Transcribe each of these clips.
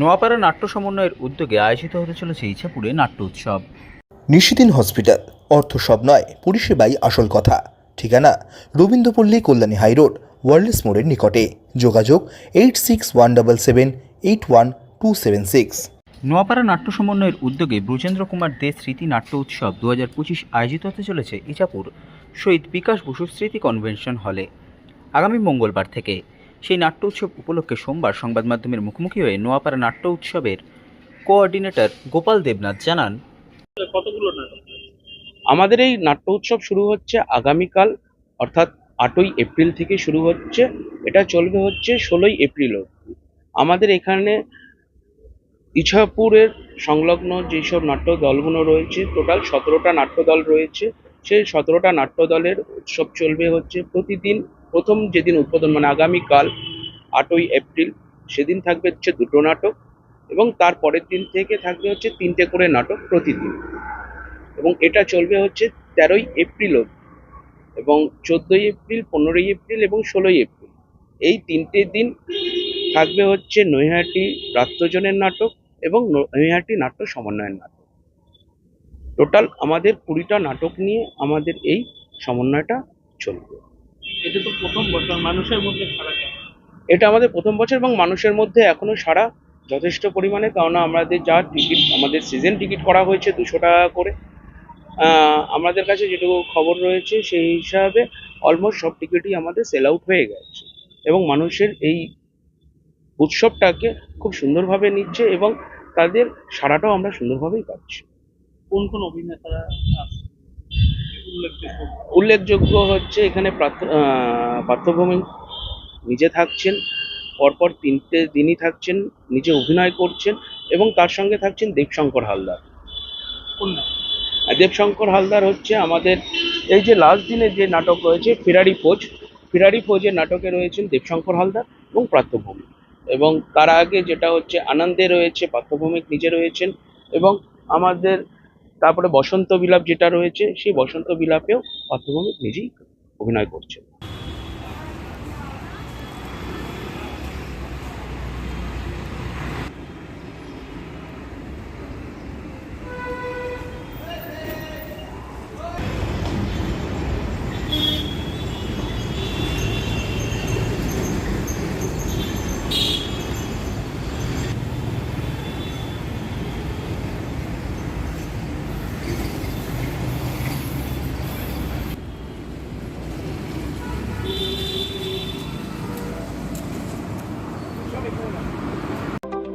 নোয়াপাড়া নাট্য সমন্বয়ের উদ্যোগে আয়োজিত হতে চলেছে ইছাপুরে নাট্য উৎসব। নিশিদিন হসপিটাল অর্থ সব নয় পরিষেবাই আসল কথা। ঠিকানা রবীন্দ্রপল্লী কল্যাণী হাইরোড ওয়ার্ল্ডস মোড়ের নিকটে। যোগাযোগ eight six one double seven eight one two seven six. Noapara নাট্য সমন্বয়ের উদ্যোগে ব্রজেন্দ্র কুমার দে স্মৃতি নাট্য উৎসব দু হাজার পঁচিশ আয়োজিত হতে চলেছে ইছাপুর। শহীদ বিকাশ বসু স্মৃতি কনভেনশন হলে। আগামী মঙ্গলবার থেকে। সেই নাট্য উৎসব উপলক্ষে সোমবার সংবাদ মাধ্যমের মুখোমুখি হয়ে নোয়াপাড়া নাট্য উৎসবের কোঅর্ডিনেটর গোপাল দেবনাথ জানান আমাদের এই নাট্য উৎসব শুরু হচ্ছে আগামীকাল, অর্থাৎ আটই এপ্রিল থেকে শুরু হচ্ছে। এটা চলবে হচ্ছে ষোলোই এপ্রিল আমাদের এখানে ইছাপুরের সংলগ্ন যেসব নাট্য দলগুলো রয়েছে, টোটাল সতেরোটা নাট্য দল রয়েছে। সেই সতেরোটা নাট্য দলের উৎসব চলবে হচ্ছে প্রতিদিন প্রথম যেদিন উদ্বোধন মানে আগামীকাল আটই এপ্রিল, সেদিন থাকবে হচ্ছে দুটো নাটক এবং তার পরের দিন থেকে থাকবে হচ্ছে তিনটে করে নাটক প্রতিদিন। এবং এটা চলবে হচ্ছে তেরোই এপ্রিল এবং চোদ্দোই এপ্রিল, পনেরোই এপ্রিল এবং ষোলোই এপ্রিল। এই তিনটে দিন থাকবে হচ্ছে নৈহাটি রাত্রজনের নাটক এবং নৈহাটি নাট্য সমন্বয়ের নাটক। টোটাল আমাদের কুড়িটা নাটক নিয়ে আমাদের এই সমন্বয়টা চলবে। এটা তো প্রথম বছর মানুষের মধ্যে সারা এটা আমাদের প্রথম বছর এবং মানুষের মধ্যে এখনও সারা যথেষ্ট পরিমাণে কারণ আমাদের যা টিকিট আমাদের সিজন টিকিট করা হয়েছে দুশো টাকা করে। আমাদের কাছে যেটুকু খবর রয়েছে সেই হিসাবে অলমোস্ট সব টিকিটই আমাদের সেল আউট হয়ে গেছে এবং মানুষের এই উৎসবটাকে খুব সুন্দরভাবে নিচ্ছে এবং তাদের সারাটাও আমরা সুন্দরভাবেই পাচ্ছি। কোন কোন অভিনেতারা উল্লেখযোগ্য। হচ্ছে এখানে পার্থভূমি নিজে থাকছেন পরপর তিনটে দিনই থাকছেন নিজে অভিনয় করছেন এবং তার সঙ্গে থাকছেন দেবশঙ্কর হালদার। দেবশঙ্কর হালদার হচ্ছে আমাদের এই যে লাস্ট দিনে যে নাটক রয়েছে ফেরারি ফোজ ফেরারি ফোজের নাটকে রয়েছেন দেবশঙ্কর হালদার এবং প্রাত্যভূমি এবং তার আগে যেটা হচ্ছে আনন্দে রয়েছে পার্থভৌমিক নিজে রয়েছেন এবং আমাদের তারপরে বসন্ত বিলাপ যেটা রয়েছে সেই বসন্ত বিলাপেও পার্থভৌমিক নিজেই অভিনয় করছেন।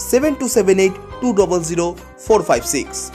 7278 200456.